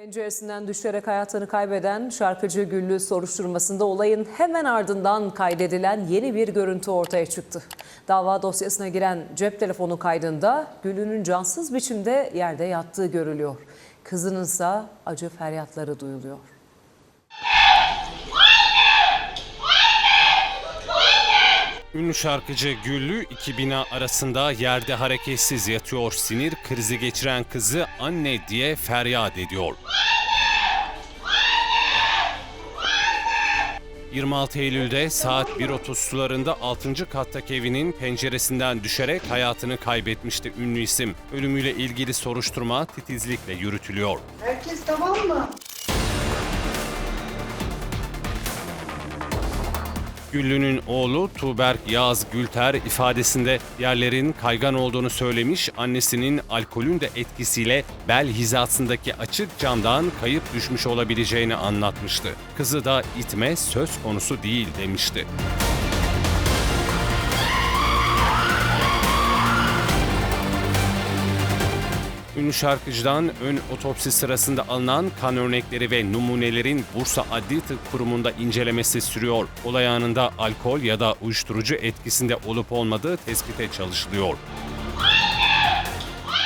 Penceresinden düşerek hayatını kaybeden şarkıcı Güllü soruşturmasında olayın hemen ardından kaydedilen yeni bir görüntü ortaya çıktı. Dava dosyasına giren cep telefonu kaydında Güllü'nün cansız biçimde yerde yattığı görülüyor. Kızınınsa acı feryatları duyuluyor. Ünlü şarkıcı Güllü iki bina arasında yerde hareketsiz yatıyor. Sinir krizi geçiren kızı anne diye feryat ediyor. 26 Eylül'de saat 1.30 sularında 6. kattaki evinin penceresinden düşerek hayatını kaybetmişti ünlü isim. Ölümüyle ilgili soruşturma titizlikle yürütülüyor. Herkes tamam mı? Güllü'nün oğlu Tuğberk Yağız Gülter ifadesinde yerlerin kaygan olduğunu söylemiş, annesinin alkolün de etkisiyle bel hizasındaki açık camdan kayıp düşmüş olabileceğini anlatmıştı. Kızı da itme söz konusu değil demişti. Ünlü şarkıcıdan ön otopsi sırasında alınan kan örnekleri ve numunelerin Bursa Adli Tıp Kurumu'nda incelemesi sürüyor. Olay anında alkol ya da uyuşturucu etkisinde olup olmadığı tespite çalışılıyor.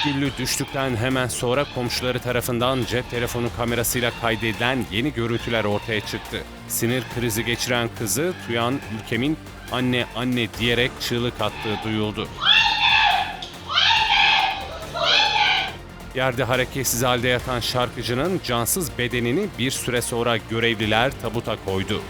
Güllü düştükten hemen sonra komşuları tarafından cep telefonu kamerasıyla kaydedilen yeni görüntüler ortaya çıktı. Sinir krizi geçiren kızı Tuyan ülkemin anne anne diyerek çığlık attığı duyuldu. Yerde hareketsiz halde yatan şarkıcının cansız bedenini bir süre sonra görevliler tabuta koydu.